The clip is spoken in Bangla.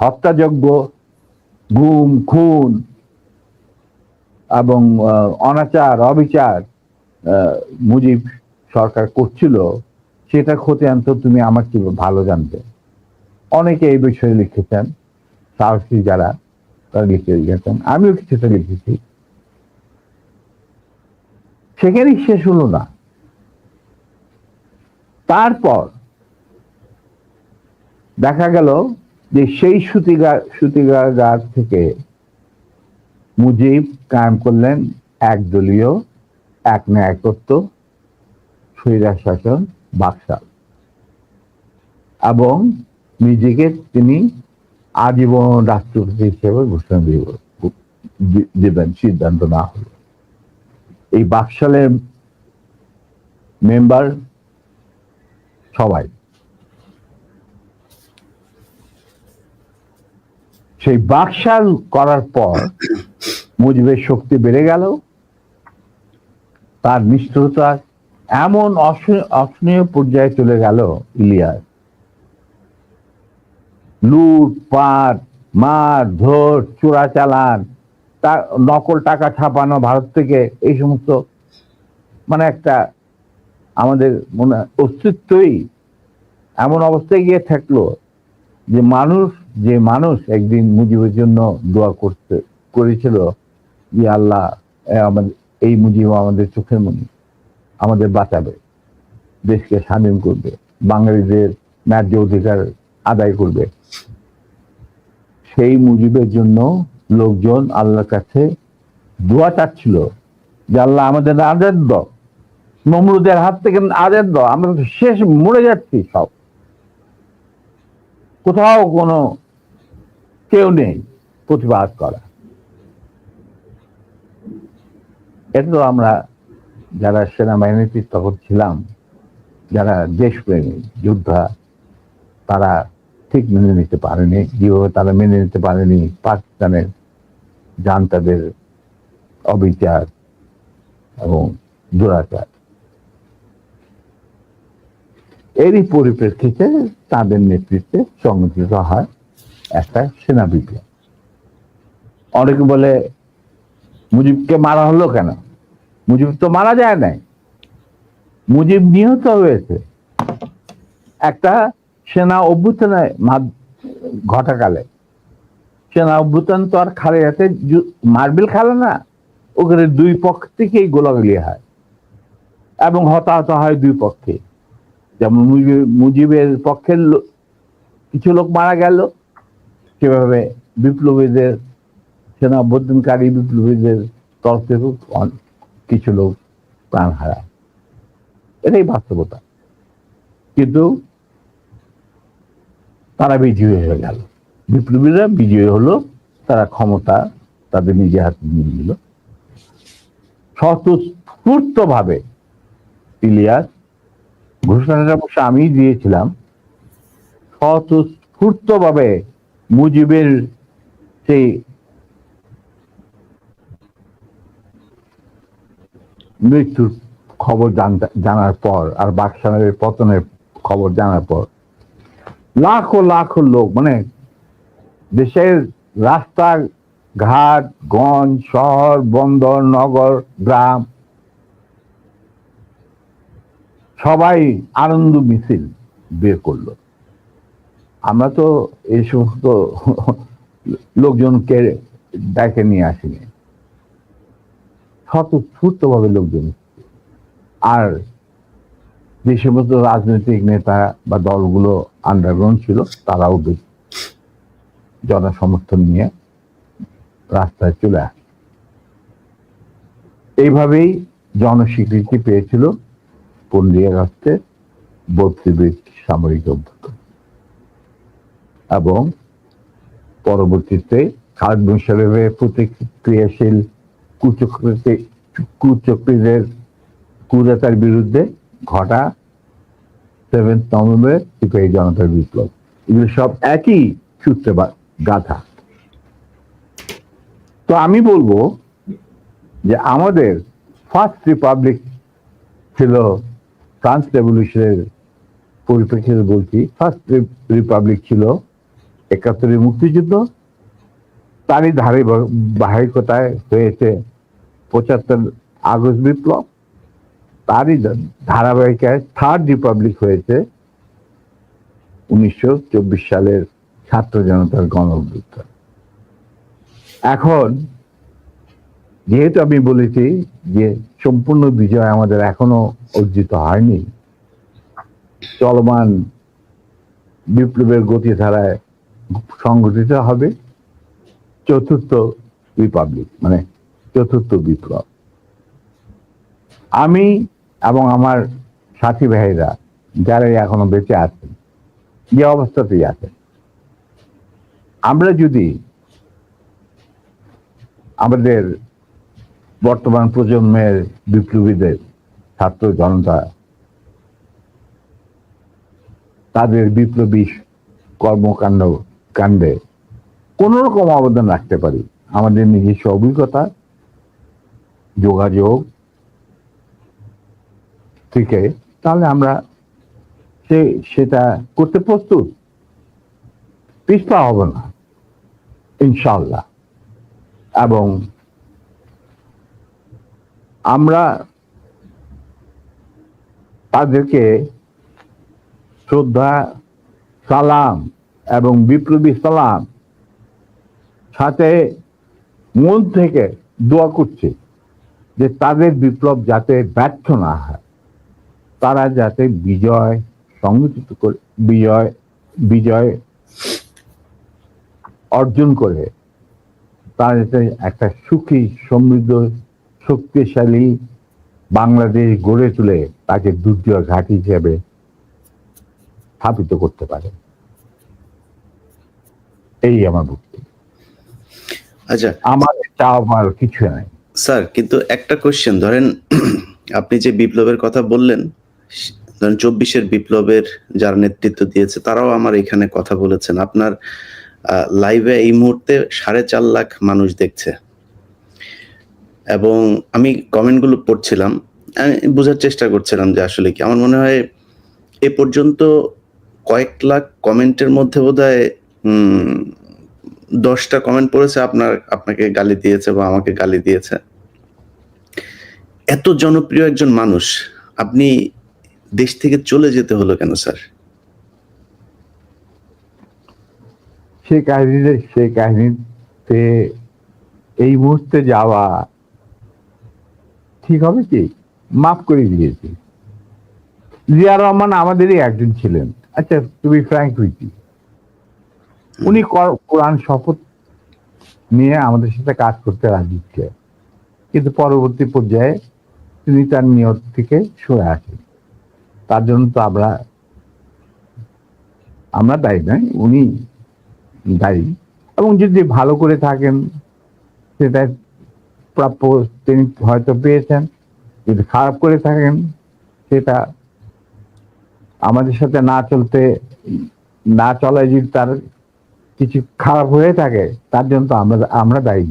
হত্যাযজ্ঞ, গুম, খুন এবং অনাচার, অবিচার মুজিব সরকার করছিল সেটা খতিয়ান তো তুমি আমার কি ভালো জানতে। অনেকে এই বিষয়ে লিখেছেন, সাহসী যারা, তারা লিখে লিখেছেন আমিও কিছুটা লিখেছি। সেখানেই শেষ হলো না। তারপর দেখা গেল যে সেই সুতিগা সুতিগাগার থেকে মুজিব কায়েম করলেন একদলীয়, এক ন্যায়কত্ব স্বৈরাজ শাসন বাকশাল। এবং নিজেকে তিনি আজীবন রাষ্ট্রপতি হিসেবে ঘোষণা দিব- দিবেন, সিদ্ধান্ত না হলো। এই বাকশালের মেম্বার সবাই। সেই বাকশাল করার পর মুজিবের শক্তি বেড়ে গেল, তার নিষ্ঠুরতা এমন অস- অসহনীয় পর্যায়ে চলে গেল ইলিয়াস। লুট, পাট, মার, ধর, চোরা চালান, তা- নকল টাকা ছাপানো ভারত থেকে এই সমস্ত মানে একটা আমাদের মনে অস্তিত্বই এমন অবস্থায় গিয়ে থাকল যে মানুষ যে মানুষ একদিন মুজিবের জন্য দোয়া করতে, করেছিল যে আল্লাহ আমাদের, এই মুজিব আমাদের চোখের মনি, আমাদের বাঁচাবে, দেশকে স্বাধীন করবে, বাঙালিদের ন্যায্য অধিকার আদায় করবে। সেই মুজিবের জন্য লোকজন আল্লাহর কাছে দোয়া চাচ্ছিল যে আল্লাহ আমাদের আজাদ দ নমরুদের হাত থেকে আজাদ দ আমরা শেষ মরে যাচ্ছি সব। কোথাও কোনো কেউ নেই প্রতিবাদ করা। এটা তো আমরা যারা সেনাবাহিনীতে তখন ছিলাম, যারা দেশপ্রেমী যোদ্ধা, তারা ঠিক মেনে নিতে পারেনি। যেভাবে তারা মেনে নিতে পারেনি, পাকিস্তানের জান্তাদের অবিচার এবং দুরাচার। এরই পরিপ্রেক্ষিতে তাদের নেতৃত্বে সংগঠিত হয় একটা সেনা বিপ্লব অনেকে বলে, মুজিবকে মারা হলো কেন? মুজিব তো মারা যায় নাই। মুজিব নিহত হয়েছে। একটা সেনা অভ্যুত্থানে ঘটাকালে। সেনা অভ্যুত্থান তো আর খালে যাতে মার্বেল খেলে না। ওখানে দুই পক্ষ থেকেই গোলাগুলি হয়। এবং হতাহত হয় দুই পক্ষে। যেমন মুজিব- মুজিবের পক্ষের কিছু লোক মারা গেল। সেভাবে বিপ্লবীদের, সেনা অভ্যুত্থানকারী বিপ্লবীদের তরফ থেকেও কিছু লোক প্রাণ হারায়। এটাই বাস্তবতা। কিন্তু তারা বিজয়ী হয়ে গেল। বিপ্লবীরা বিজয়ী হলো, তারা ক্ষমতা তাদের নিজে হাতে নিয়ে নিল। স্বতঃস্ফূর্ত ভাবে ইলিয়াস ঘোষণাটা অবশ্য আমি দিয়েছিলাম স্বতঃস্ফূর্ত ভাবে মুজিবের সেই মৃত্যুর খবর জানার পর, আর বাকশালের পতনের খবর জানার পর, লাখো লাখো লোক মানে দেশের রাস্তা, ঘাট, গঞ্জ, শহর, বন্দর, নগর, গ্রাম, সবাই আনন্দ মিছিল বের করল। আমরা তো এই সমস্ত লোকজনকে ডেকে নিয়ে আসিনি। স্বতঃস্ফূর্ত ভাবে লোকজন। আর যে সমস্ত রাজনৈতিক নেতা বা দলগুলো আন্ডারগ্রাউন্ড ছিল, তারাও জনসমর্থন নিয়ে রাস্তায় চলে আসে। এইভাবেই জনস্বীকৃতি পেয়েছিল পনেরোই আগস্টে বত্রিশ সামরিক অভ্যুত্থান। এবং পরবর্তীতে খালেদ মুশারফের প্রতিক্রিয়াশীল কুচক্রীতে কুচক্রীদের কুদাতার বিরুদ্ধে ঘটা সেভেন্থ নভেম্বর সিপাহী জনতার বিপ্লব। এগুলো সব একই সূত্রে গাথা। তো আমি বলব যে আমাদের ফার্স্ট রিপাবলিক ছিল ফ্রান্স রেভলিউশনের পরিপ্রেক্ষিতে বলছি, ফার্স্ট রিপাবলিক ছিল একাত্তরের মুক্তিযুদ্ধ। তারই ধারে বাহিকতায় হয়েছে পঁচাত্তর আগস্ট বিপ্লব। তারই ধারাবাহিকায় থার্ড রিপাবলিক হয়েছে উনিশশো চব্বিশ সালের ছাত্র জনতার গণ এখন যেহেতু আমি বলেছি যে সম্পূর্ণ বিজয় আমাদের এখনও অর্জিত হয়নি, চলমান বিপ্লবের গতিধারায় সংগঠিত হবে চতুর্থ রিপাবলিক মানে চতুর্থ বিপ্লব। আমি এবং আমার সাথী ভাইরা যারা এখনও বেঁচে আছেন, যে অবস্থাতেই আছেন, আমরা যদি আমাদের বর্তমান প্রজন্মের বিপ্লবীদের, ছাত্র জনতা, তাদের বিপ্লবী কর্মকাণ্ড কাণ্ডে কোন রকম অবদান রাখতে পারি। আমাদের নিজস্ব অভিজ্ঞতা, যোগাযোগ, থেকে তাহলে আমরা সে, সেটা করতে প্রস্তুত। পিছপা হব না ইনশাল্লাহ এবং আমরা তাদেরকে শ্রদ্ধা, সালাম এবং বিপ্লবী সালাম সাথে মন থেকে দোয়া করছে যে তাদের বিপ্লব যাতে ব্যর্থ না হয়। তারা যাতে বিজয় সংগঠিত করে, বিজয় বিজয় অর্জন করে। তারা যাতে একটা সুখী, সমৃদ্ধ, শক্তিশালী বাংলাদেশ গড়ে তুলে তাকে দুর্যোগ ঘাঁটি হিসেবে স্থাপিত করতে পারে। এই আমার বক্তব্য। আচ্ছা। আমার চাওয়া পাওয়ার কিছু নাই। স্যার কিন্তু একটা কোশ্চেন ধরেন আপনি যে বিপ্লবের কথা বললেন ধরেন চব্বিশের বিপ্লবের যারা নেতৃত্ব দিয়েছে তারাও আমার এখানে কথা বলেছেন। আপনার লাইভে এই মুহূর্তে সাড়ে চার লাখ মানুষ দেখছে। এবং আমি কমেন্টগুলো পড়ছিলাম আমি বোঝার চেষ্টা করছিলাম যে আসলে কি। আমার মনে হয় এ পর্যন্ত কয়েক লাখ কমেন্টের মধ্যে বোধ হয় দশটা কমেন্ট পড়েছে, আপনার আপনাকে গালি দিয়েছে বা আমাকে গালি দিয়েছে। এত জনপ্রিয় একজন মানুষ, আপনি দেশ থেকে চলে যেতে হলো কেন, স্যার? সে কাহিনীতে সে কাহিনীতে এই মুহূর্তে যাওয়া ঠিক হবে কি? মাফ করে দিয়েছি। জিয়া রহমান আমাদেরই একজন ছিলেন। আচ্ছা তুমি ফ্র্যাঙ্ক উইথি উনি কর- কোরআন শপথ নিয়ে আমাদের সাথে কাজ করতে রাজি ছিলেন কিন্তু পরবর্তী পর্যায়ে তিনি তার নিয়ত থেকে সরে আসেন। তার জন্য তো আমরা আমরা দায়ী নয়, উনি দায়ী। এবং যদি ভালো করে থাকেন, সেটা প্রাপ্য, তিনি হয়তো পেয়েছেন। যদি খারাপ করে থাকেন, সেটা আমাদের সাথে না চলতে, না চলায় যদি তার কিছু খারাপ হয়ে থাকে তার জন্য তো আমরা আমরা দায়ী।